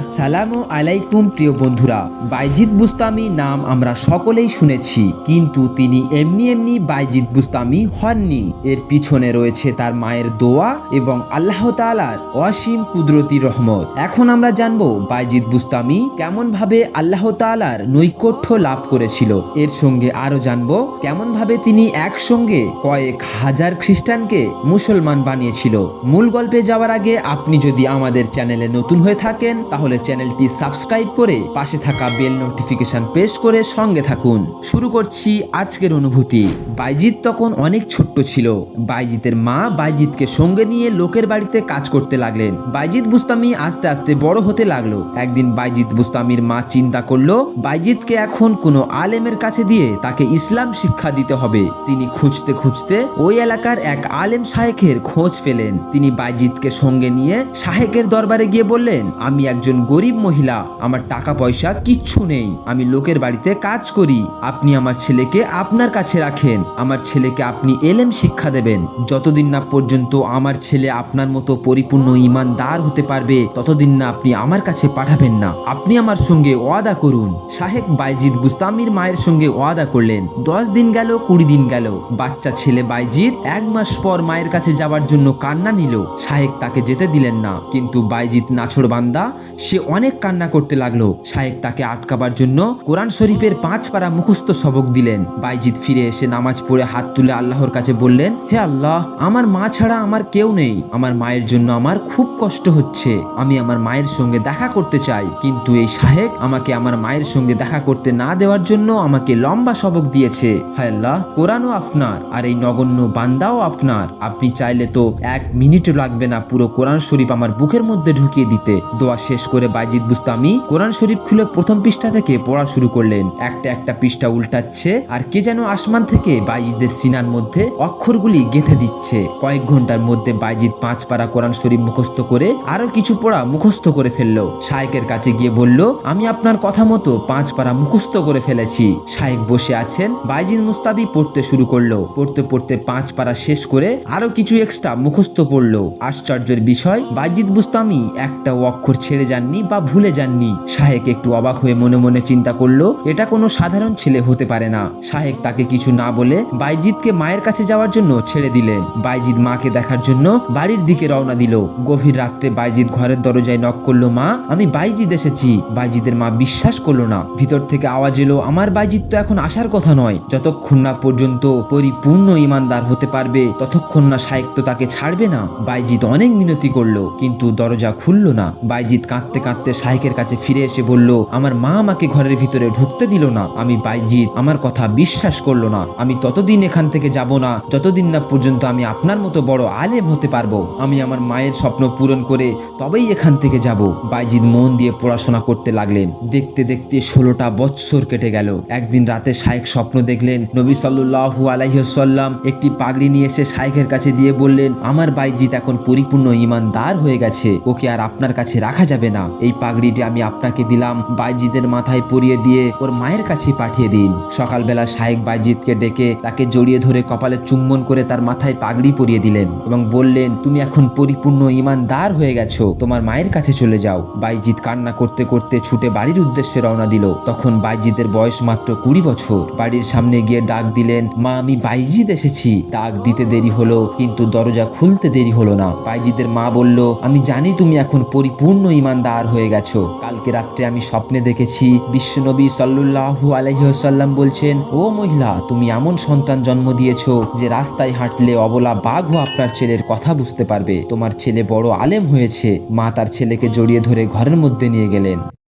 আসসালামু আলাইকুম, প্রিয় বন্ধুরা। বাইজিদ বুস্তামি নাম আমরা সকলেই শুনেছি, কিন্তু তিনি এমনি এমনি বাইজিদ বুস্তামি হননি। এর পিছনে রয়েছে তার মায়ের দোয়া এবং আল্লাহ তাআলার অসীম কুদরতি রহমত। এখন আমরা জানব বাইজিদ বুস্তামি কেমন ভাবে আল্লাহ তাআলার নৈকট্য লাভ করেছিল। এর সঙ্গে আরও জানব কেমন ভাবে তিনি একসঙ্গে কয়েক হাজার খ্রিস্টানকে মুসলমান বানিয়েছিল। মূল গল্পে যাওয়ার আগে আপনি যদি আমাদের চ্যানেলে নতুন হয়ে থাকেন, তাহলে চ্যানেলটি সাবস্ক্রাইব করে পাশে থাকা বেল নোটিফিকেশন প্রেস করে সঙ্গে থাকুন। শুরু করছি আজকের অনুভূতি। বাইজিৎ তখন অনেক ছোট্ট ছিল। বাইজিতের মা বাইজিৎকে সঙ্গে নিয়ে লোকের বাড়িতে কাজ করতে লাগলেন। বাইজিৎ বুস্তামি আস্তে আস্তে বড় হতে লাগল। একদিন বাইজিৎ বুস্তামির মা চিন্তা করল, বাইজিৎকে এখন কোনো আলেমের কাছে দিয়ে তাকে ইসলাম শিক্ষা দিতে হবে। তিনি খুঁজতে খুঁজতে ওই এলাকার এক আলেম শাহেকের খোঁজ পেলেন। তিনি বাইজিৎকে সঙ্গে নিয়ে শাহেকের দরবারে গিয়ে বললেন, আমি একজন গরিব মহিলা, আমার টাকা পয়সা কিচ্ছু নেই। আমি লোকের বাড়িতে কাজ করি। আপনি আমার ছেলেকে আপনার কাছে রাখেন। আমার ছেলেকে আপনি এলেম শিক্ষা দেবেন। যতদিন না পর্যন্ত আমার ছেলে আপনার মতো পরিপূর্ণ ইমানদার হতে পারবে, ততদিন না আপনি আমার কাছে পাঠাবেন না। আপনি আমার সঙ্গে ওয়াদা করুন। শাহেক বাইজিদ বুস্তামির মায়ের সঙ্গে ওয়াদা করলেন। দশ দিন গেল, কুড়ি দিন গেল। বাচ্চা ছেলে বাইজিদ এক মাস পর মায়ের কাছে যাওয়ার জন্য কান্না নিল। শাহেক তাকে যেতে দিলেন না। কিন্তু বাইজিদ নাছর বান্দা সে অনেক কান্না করতে লাগল। শাহেক তাকে আটকাবার জন্য কোরআন শরীফের পাঁচ পারা মুখস্থ সবক দিলেন। বাইজিদ ফিরে এসে নামাজ পড়ে হাত তুলে আল্লাহর কাছে বললেন, হে আল্লাহ, আমার মা ছাড়া আমার কেউ নেই। আমার মায়ের জন্য আমার খুব কষ্ট হচ্ছে। আমি আমার মায়ের সঙ্গে দেখা করতে চাই। কিন্তু এই শাহেক আমাকে আমার মায়ের সঙ্গে দেখা করতে না দেওয়ার জন্য আমাকে লম্বা সবক দিয়েছে। হায় আল্লাহ, কোরআনও আপনার, আর এই নগণ্য বান্দাও আপনার। আপনি চাইলে তো এক মিনিটও লাগবে না পুরো কোরআন শরীফ আমার বুকের মধ্যে ঢুকিয়ে দিতে। দোয়া শেষ করে বাইজিদ বুস্তামি কোরআন শরীফ খুলে প্রথম পৃষ্ঠা থেকে পড়া শুরু করলেন। একটা একটা পৃষ্ঠা উল্টাচ্ছে আর কে যেন আসমান থেকে বাইজিদের সিনার মধ্যে অক্ষরগুলি গেঁথে দিচ্ছে। কয়েক ঘণ্টার মধ্যে বাইজিদ পাঁচ পারা কোরআন শরীফ মুখস্থ করে আরও কিছু পড়া মুখস্থ করে ফেলল। শায়েকের কাছে গিয়ে বলল, আমি আপনার কথা মতো পাঁচ পারা মুখস্থ করে ফেলেছি। শায়েক বসে আছেন, বাইজিদ মুস্তাবি পড়তে শুরু করল। পড়তে পড়তে পাঁচ পারা শেষ করে আরও কিছু এক্সট্রা মুখস্থ পড়ল। আশ্চর্যের বিষয়, বাইজিদ বুস্তামি একটা অক্ষর ছেড়ে যাননি বা ভুলে যাননি শাহেক একটু অবাক হয়ে মনে মনে চিন্তা করল, এটা কোনো সাধারণ ছেলে হতে পারে না। শাহেক তাকে কিছু না বলে বাইজিৎকে মায়ের কাছে যাওয়ার জন্য ছেড়ে দিলেন। বাইজিৎ মাকে দেখার জন্য বাড়ির দিকে রওনা দিল। গভীর রাত্রে বাইজিৎ ঘরের দরজায় নক করল, মা, আমি বাইজিৎ এসেছি। বাইজিদের মা বিশ্বাস করল না। ভিতর থেকে আওয়াজ এলো, আমার বাইজিৎ তো এখন আসার কথা নয়। যতক্ষণ না পর্যন্ত পরিপূর্ণ ইমানদার হতে পারবে, ততক্ষণ না শাহেক তো তাকে ছাড়বে না। বাইজিৎ অনেক মিনতি করল, কিন্তু দরজা খুললো না। বাইজিৎ কাঁদতে কাঁদতে কাঁদতে শাহেকের কাছে ফিরে এসে বলল, আমার মা আমাকে ঘরের ভিতরে ঢুকতে দিল না। আমি বাইজিদ আমার কথা বিশ্বাস করল না। আমি ততদিন এখান থেকে যাব না, যতদিন না পর্যন্ত আমি আপনার মতো বড় আলেম হতে পারব। আমি আমার মায়ের স্বপ্ন পূরণ করে তবেই এখান থেকে যাব। বাইজিদ মন দিয়ে পড়াশোনা করতে লাগলেন। দেখতে দেখতে ষোলোটা বৎসর কেটে গেল। একদিন রাতে শাহেক স্বপ্ন দেখলেন, নবী সাল্লু আলাইসাল্লাম একটি পাগড়ি নিয়ে এসে শাহেকের কাছে দিয়ে বললেন, আমার বাইজিদ এখন পরিপূর্ণ ইমানদার হয়ে গেছে। ওকে আর আপনার কাছে রাখা যাবে না। এই পাগড়িটি আমি আপনাকে দিলাম, বাইজিদের মাথায় পরিয়ে দিয়ে ওর মায়ের কাছে পাঠিয়ে দিন। সকালবেলা শাহেক বাইজিদকে ডেকে তাকে জড়িয়ে ধরে কপালে চুম্বন করে তার মাথায় পাগড়ি পরিয়ে দিলেন এবং বললেন, তুমি এখন পরিপূর্ণ ইমানদার হয়ে গেছো। তোমার মায়ের কাছে চলে যাও। বাইজিদ কান্না করতে করতে ছুটে বাড়ির উদ্দেশ্যে রওনা দিল। তখন বাইজিদের বয়স মাত্র কুড়ি বছর। বাড়ির সামনে গিয়ে ডাক দিলেন, মা, আমি বাইজিদ এসেছি। ডাক দিতে দেরি হলো, কিন্তু দরজা খুলতে দেরি হলো না। বাইজিদের মা বলল, আমি জানি তুমি এখন পরিপূর্ণ ইমানদার হয়ে গেছো। কালকে রাত্রে আমি স্বপ্নে দেখেছি, বিশ্বনবী সাল্লু আলহিহসাল্লাম বলছেন, ও মহিলা, তুমি এমন সন্তান জন্ম দিয়েছ যে রাস্তায় হাঁটলে অবলা বাঘও আপনার ছেলের কথা বুঝতে পারবে। তোমার ছেলে বড় আলেম হয়েছে, মা তার ছেলেকে জড়িয়ে ধরে ঘরের মধ্যে নিয়ে গেলেন।